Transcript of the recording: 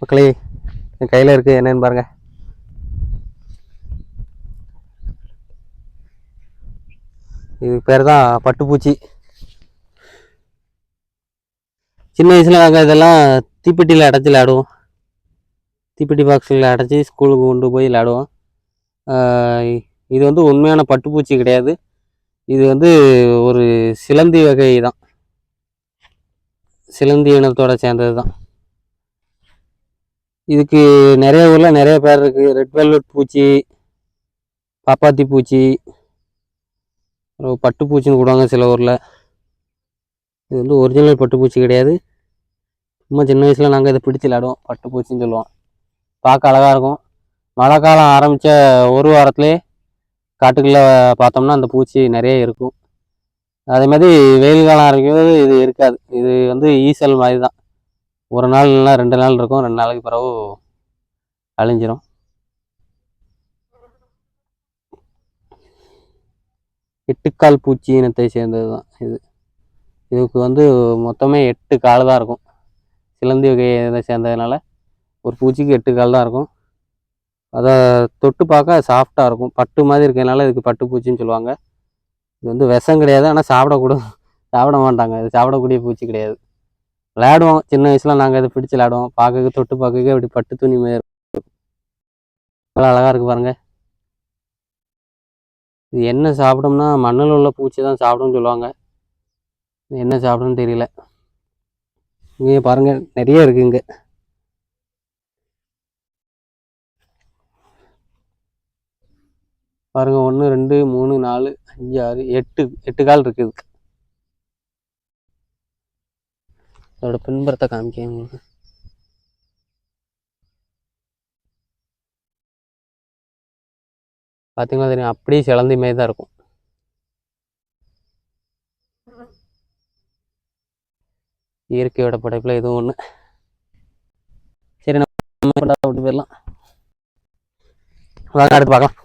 மக்களே என் கையில் இருக்குது என்னன்னு பாருங்கள் இது பேர் தான் பட்டுப்பூச்சி. சின்ன வயசில் நாங்கள் இதெல்லாம் தீப்பெட்டியில் அடைச்சி விளையாடுவோம். தீப்பெட்டி பாக்ஸில் அடைச்சி ஸ்கூலுக்கு கொண்டு போய் விளையாடுவோம். இது வந்து உண்மையான பட்டுப்பூச்சி கிடையாது. இது வந்து ஒரு சிலந்தி வகை தான் சிலந்தி இனத்தோட சேர்ந்தது தான் இதுக்கு நிறைய ஊரில் நிறைய பேர் இருக்குது ரெட் வெல்வெட் பூச்சி பாப்பாத்தி பூச்சி அப்புறம் பட்டுப்பூச்சின்னு கூடுவாங்க சில ஊரில். இது வந்து ஒரிஜினல் பட்டுப்பூச்சி கிடையாது. சும்மா சின்ன வயசில் நாங்கள் இதை பிடிச்சி விளாடுவோம் பட்டுப்பூச்சின்னு சொல்லுவோம். பார்க்க அழகாக இருக்கும். மழை காலம் ஆரம்பித்த ஒரு வாரத்துலேயே காட்டுக்குள்ளே பார்த்தோம்னா அந்த பூச்சி நிறைய இருக்கும். அதே மாதிரி வெயில் காலம் ஆரம்பிக்கும்போது இது இருக்காது. இது வந்து ஈசல் மாதிரி தான் ஒரு நாள் இல்லைனா ரெண்டு நாள் இருக்கும் ரெண்டு நாளைக்கு பிறகு அழிஞ்சிரும். எட்டுக்கால் பூச்சி இனத்தை சேர்ந்தது தான் இது. இதுக்கு வந்து மொத்தமே எட்டு கால் தான் இருக்கும். சிலந்தி வகையை சேர்ந்ததுனால ஒரு பூச்சிக்கு எட்டு கால் தான் இருக்கும். அதை தொட்டு பார்க்க சாஃப்டாக இருக்கும். பட்டு மாதிரி இருக்கிறதுனால இதுக்கு பட்டு பூச்சின்னு சொல்லுவாங்க. இது வந்து விஷம் கிடையாது ஆனால் சாப்பிடக்கூட சாப்பிட மாட்டாங்க. இது சாப்பிடக்கூடிய பூச்சி கிடையாது. விளையாடுவோம். சின்ன வயசில் நாங்கள் இதை பிடிச்சி விளையாடுவோம். பார்க்க தொட்டு பார்க்க இப்படி பட்டு துணி மாதிரி இருக்கும். அழகாக இருக்கு பாருங்க. இது என்ன சாப்பிடும்னா மண்ணில் உள்ள பூச்சி தான் சாப்பிடும்னு சொல்லுவாங்க. இது என்ன சாப்பிடும்னு தெரியல. இங்கே பாருங்க நிறைய இருக்கு இங்கே. பாருங்க ஒன்று ரெண்டு மூணு நாலு அஞ்சு ஆறு எட்டு எட்டு கால் இருக்குது அதோட பின்புறத்தை காமிக்க உங்களுக்கு. பார்த்தீங்கன்னா தெரியும்? அப்படியே சிலந்தையுமே தான் இருக்கும். இயற்கையோட படைப்பில் எதுவும் ஒன்று சரி நம்ம விட்டு போயிடலாம். வாங்க அடுத்து பார்க்கலாம்.